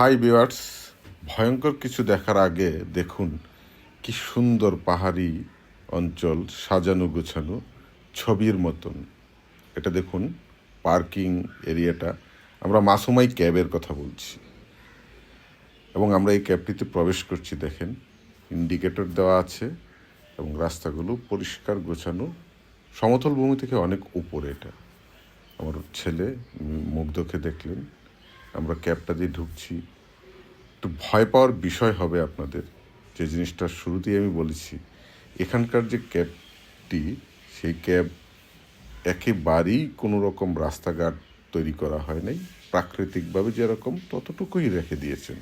Hi viewers ভয়ঙ্কর কিছু দেখার আগে দেখুন কি সুন্দর পাহাড়ি অঞ্চল, সাজানো গোছানো, ছবির মতন। এটা দেখুন, পার্কিং এরিয়াটা। আমরা মাসুমাই ক্যাবের কথা বলছি। এবং আমরা এই ক্যাবটিতে প্রবেশ করছি, দেখেন। ইন্ডিকেটর দেওয়া আছে এবং রাস্তাগুলো পরিষ্কার, গোছানো। সমতল ভূমি থেকে অনেক উপরে এটা। আমার ছেলে মুগ্ধকে দেখলেন। আমরা ক্যাবটা দিয়ে ঢুকছি। তো ভয় পাওয়ার বিষয় হবে আপনাদের। যে জিনিসটা শুরুতেই আমি বলেছি, এখানকার যে ক্যাবটি, সেই ক্যাব একেবারেই কোনো রকম রাস্তাঘাট তৈরি করা হয় নাই। প্রাকৃতিকভাবে যেরকম, ততটুকুই রেখে দিয়েছেন।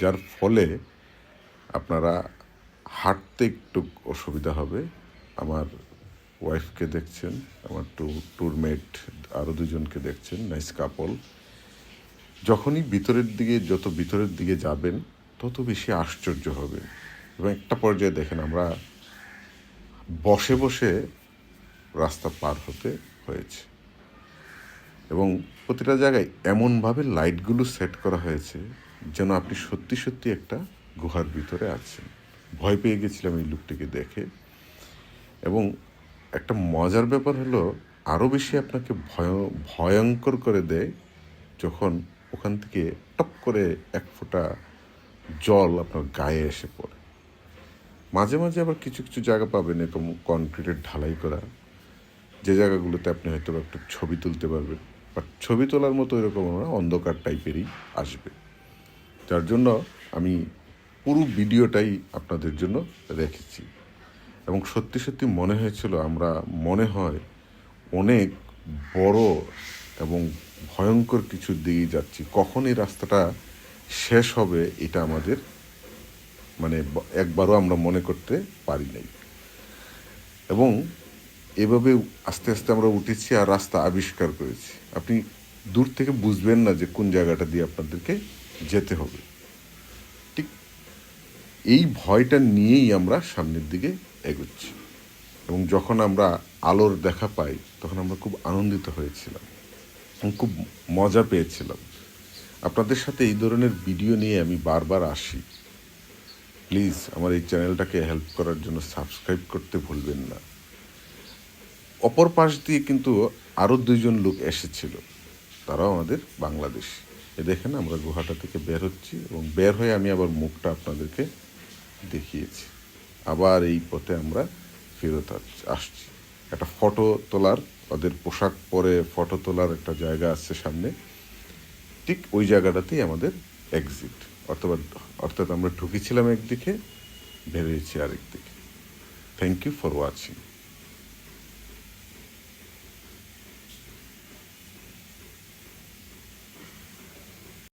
যার ফলে আপনারা হাঁটতে একটু অসুবিধা হবে। আমার ওয়াইফকে দেখছেন, আমার টু ট্যুরমেট আরও দুজনকে দেখছেন নাইস কাপল যখনই ভিতরের দিকে, যত ভিতরের দিকে যাবেন, তত বেশি আশ্চর্য হবে। এবং একটা পর্যায়ে দেখেন আমরা বসে বসে রাস্তা পার হতে হয়েছে। এবং প্রতিটা জায়গায় এমনভাবে লাইটগুলো সেট করা হয়েছে যেন আপনি সত্যি সত্যি একটা গুহার ভিতরে আছেন। ভয় পেয়ে গেছিলাম এই লুকটিকে দেখে। এবং একটা মজার ব্যাপার হলো আরও বেশি আপনাকে ভয়, ভয়ঙ্কর করে দেয় যখন ওখান থেকে টপ করে এক ফোঁটা জল আপনার গায়ে এসে পড়ে। মাঝে মাঝে আবার কিছু কিছু জায়গা পাবেন এরকম কনক্রিটের ঢালাই করা। যে জায়গাগুলোতে আপনি হয়তো একটু ছবি তুলতে পারবেন। বাট ছবি তোলার মতো এরকম না, অন্ধকার টাইপেরই আসবে। যার জন্য আমি পুরো ভিডিওটাই আপনাদের জন্য রেখেছি। এবং সত্যি সত্যি মনে হয়েছিল আমরা, মনে হয়, অনেক বড় এবং ভয়ঙ্কর কিছুর দিকে যাচ্ছি। কখন এই রাস্তাটা শেষ হবে এটা আমাদের মানে একবারও আমরা মনে করতে পারি নাই। এবং এভাবে আস্তে আস্তে আমরা উঠেছি আর রাস্তা আবিষ্কার করেছি। আপনি দূর থেকে বুঝবেন না যে কোন জায়গাটা দিয়ে আপনাদেরকে যেতে হবে। ঠিক এই ভয়টা নিয়েই আমরা সামনের দিকে এগোচ্ছি। এবং যখন আমরা আলোর দেখা পাই, তখন আমরা খুব আনন্দিত হয়েছিলাম। খুব মজা পেয়েছিলাম। আপনাদের সাথে এই ধরনের ভিডিও নিয়ে আমি বারবার আসি। প্লিজ, আমার এই চ্যানেলটাকে হেল্প করার জন্য সাবস্ক্রাইব করতে ভুলবেন না। অপর পাশ দিয়ে কিন্তু আরও দুইজন লোক এসেছিল। তারাও আমাদের বাংলাদেশ। এ দেখেন, আমরা গুহাটা থেকে বের হচ্ছি এবং বের হয়ে আমি আবার মুখটা আপনাদেরকে দেখিয়েছি। আবার এই পথে আমরা ফেরত আসছি। একটা ফটো তোলার, ওদের পোশাক পরে ফটো তোলার একটা জায়গা আছে সামনে। ঠিক ওই জায়গাটাতেই আমাদের এক্সিট অথবা, অর্থাৎ আমরা ঢুকেছিলাম একদিকে, বেরিয়েছি আরেক দিকে থ্যাংক ইউ ফর ওয়াচিং